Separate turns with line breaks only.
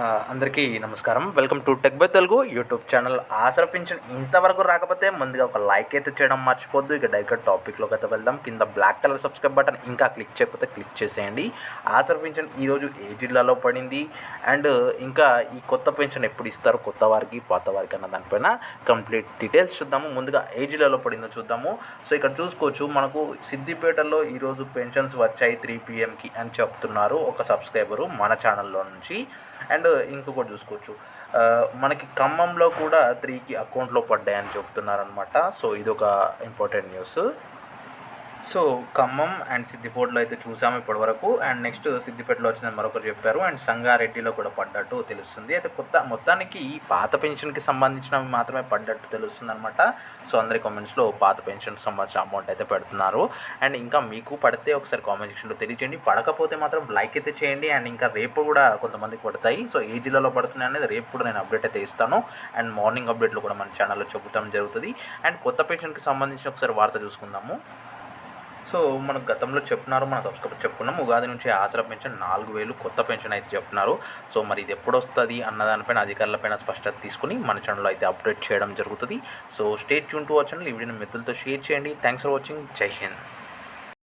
అందరికీ నమస్కారం. Welcome to tech by Telugu YouTube channel. Aasara pension ఇంతవరకు రాకపోతే ముందుగా ఒక లైక్ అయితే చేయడం మర్చిపోద్దు. ఇక డైరెక్ట్ టాపిక్లోకి అయితే వెళ్దాం. కింద బ్లాక్ కలర్ సబ్స్క్రైబ్ బటన్ ఇంకా క్లిక్ చేయకపోతే క్లిక్ చేసేయండి. ఆసరా పింఛన్ ఈరోజు ఏ జిల్లాలో పడింది? అండ్ ఇంకా ఈ కొత్త పెన్షన్ ఎప్పుడు ఇస్తారు? కొత్త వారికి పాత వారికి అన్న దానిపైన కంప్లీట్ డీటెయిల్స్ చూద్దాము. ముందుగా ఏ జిల్లాలో పడిందో చూద్దాము. సో ఇక్కడ చూసుకోవచ్చు మనకు సిద్దిపేటలో ఈరోజు పెన్షన్స్ వచ్చాయి త్రీ పిఎంకి అని చెప్తున్నారు ఒక సబ్స్క్రైబరు మన ఛానల్లో నుంచి. అండ్ అండ్ ఇంకొకటి చూసుకోవచ్చు. మనకి ఖమ్మంలో కూడా త్రీకి అకౌంట్లో పడ్డాయని చెప్తున్నారనమాట సో ఇది ఒక important news. So Khammam and సిద్దిపేటలో అయితే చూసాము ఇప్పటివరకు. అండ్ నెక్స్ట్ సిద్దిపేటలో వచ్చిన మరొకరు చెప్పారు. అండ్ సంగారెడ్డిలో కూడా పడ్డట్టు తెలుస్తుంది. అయితే కొత్త మొత్తానికి ఈ పాత పెన్షన్కి సంబంధించినవి మాత్రమే పడ్డట్టు తెలుస్తుంది అనమాట సో అందరి కామెంట్స్లో పాత పెన్షన్కి సంబంధించిన అమౌంట్ అయితే పెడుతున్నారు. అండ్ ఇంకా మీకు పడితే ఒకసారి కామెంట్ సెక్షన్లో తెలియజేయండి పడకపోతే మాత్రం లైక్ అయితే చేయండి. అండ్ ఇంకా రేపు కూడా కొంతమందికి పడతాయి. సో ఏ జిల్లాలో పడుతున్నాయి అనేది రేపు కూడా నేను అప్డేట్ అయితే ఇస్తాను. అండ్ మార్నింగ్ అప్డేట్లో కూడా మన ఛానల్లో చెబుతాం జరుగుతుంది. అండ్ కొత్త పెన్షన్కి సంబంధించిన ఒకసారి వార్త చూసుకుందాము. సో మనకు గతంలో చెప్తున్నారు మన సబ్స్క్రైబర్ చెప్పుకున్నాం. ఉగాది నుంచి ఆసరా పెన్షన్ నాలుగు వేలు కొత్త పెన్షన్ అయితే చెప్తున్నారు సో మరి ఇది ఎప్పుడు వస్తుంది అన్నదానిపైన అధికారులపైన స్పష్టత తీసుకుని మన ఛానల్లో అయితే అప్డేట్ చేయడం జరుగుతుంది. So stay tuned to watch ఈ వీడియోని మిత్రులతో షేర్ చేయండి. థ్యాంక్స్ ఫర్ వాచింగ్ జై హింద్.